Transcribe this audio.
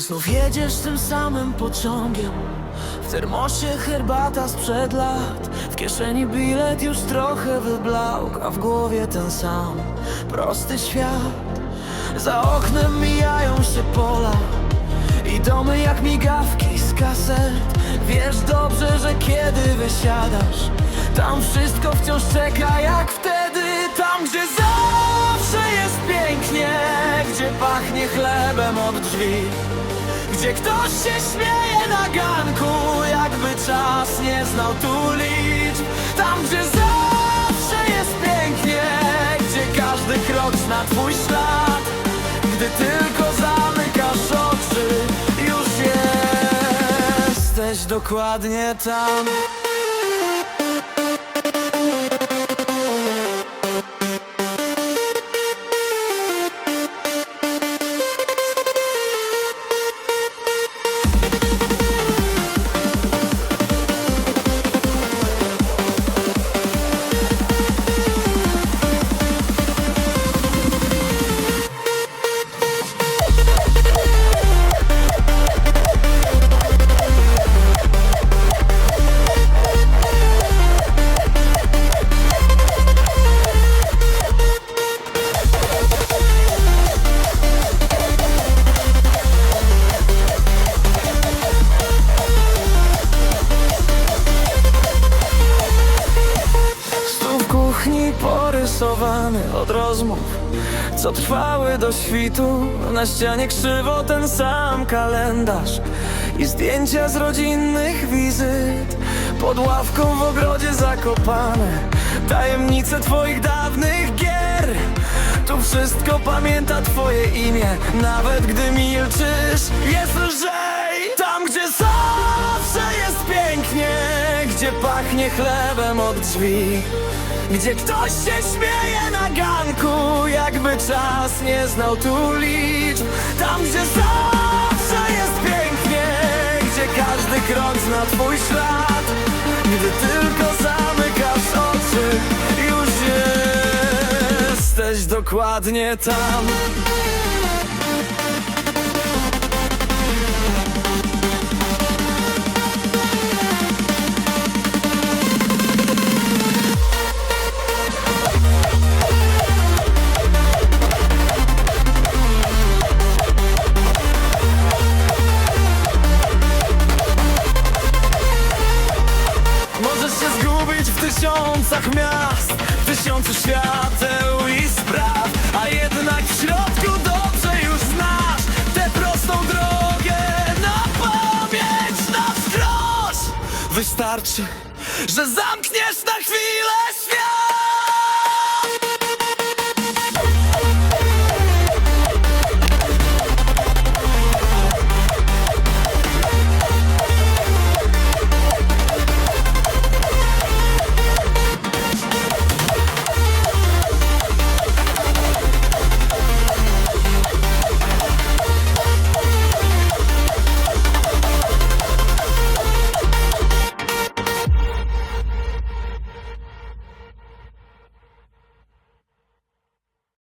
Znów jedziesz tym samym pociągiem. W termosie herbata sprzed lat. W kieszeni bilet już trochę wyblał A w głowie ten sam prosty świat. Za oknem mijają się pola I domy jak migawki z kaset. Wiesz dobrze, że kiedy wysiadasz Tam wszystko wciąż czeka jak wtedy. Tam gdzie zawsze jest pięknie Gdzie pachnie chlebem od drzwi gdzie ktoś się śmieje na ganku Jakby czas nie znał tu liczb. Tam gdzie zawsze jest pięknie Gdzie każdy krok zna twój ślad. Gdy tylko zamykasz oczy Już jesteś dokładnie tam porysowany od rozmów Co trwały do świtu. Na ścianie krzywo ten sam kalendarz I zdjęcia z rodzinnych wizyt. Pod ławką w ogrodzie zakopane Tajemnice twoich dawnych gier. Tu wszystko pamięta twoje imię Nawet gdy milczysz. Jest lżej pachnie chlebem od drzwi Gdzie ktoś się śmieje na ganku Jakby czas nie znał tu liczb. Tam gdzie zawsze jest pięknie Gdzie każdy krok zna twój ślad. Gdy tylko zamykasz oczy Już jesteś dokładnie tam tysiącach miast W tysiącu świateł i spraw A jednak w środku dobrze już znasz Tę prostą drogę na pamięć na wskroś. Wystarczy, że zamkniesz na chwilę świat